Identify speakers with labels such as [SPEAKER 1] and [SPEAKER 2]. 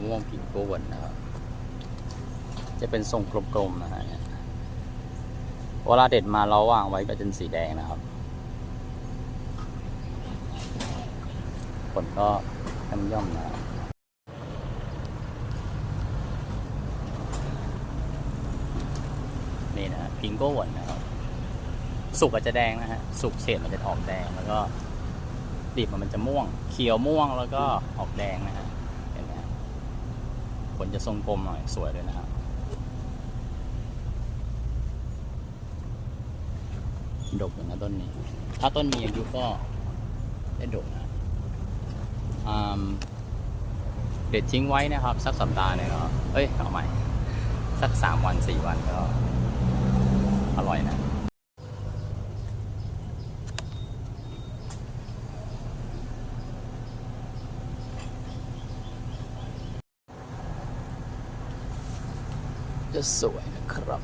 [SPEAKER 1] ะม่วงผิงโกวนนะครับ จะเป็นทรงกลมๆนะฮะเวลาเด็ดมาเราวางไว้ก็จะเป็นสีแดงนะครับ ผลก็ย่ำย่อมๆนะนี่นะฮะพิงโก้หวนนะครับ สุกอาจจะแดงนะฮะ สุกเฉดมันจะออกแดงแล้วก็ดิบมันจะม่วง เขียวม่วงแล้วก็ออกแดงนะฮะ เห็นไหมฮะผล จะทรงกลมหน่อยสวยเลยนะครับดกอยู่นะต้นนี้ ถ้าต้นมีอายุก็ได้ดกนะเด็ดทิ้งไว้นะครับ สักสัปดาห์หนึงก็เอ้ยเอาใหม่ สักสามวันสี่วันก็ อร่อยนะ จะสวยนะครับ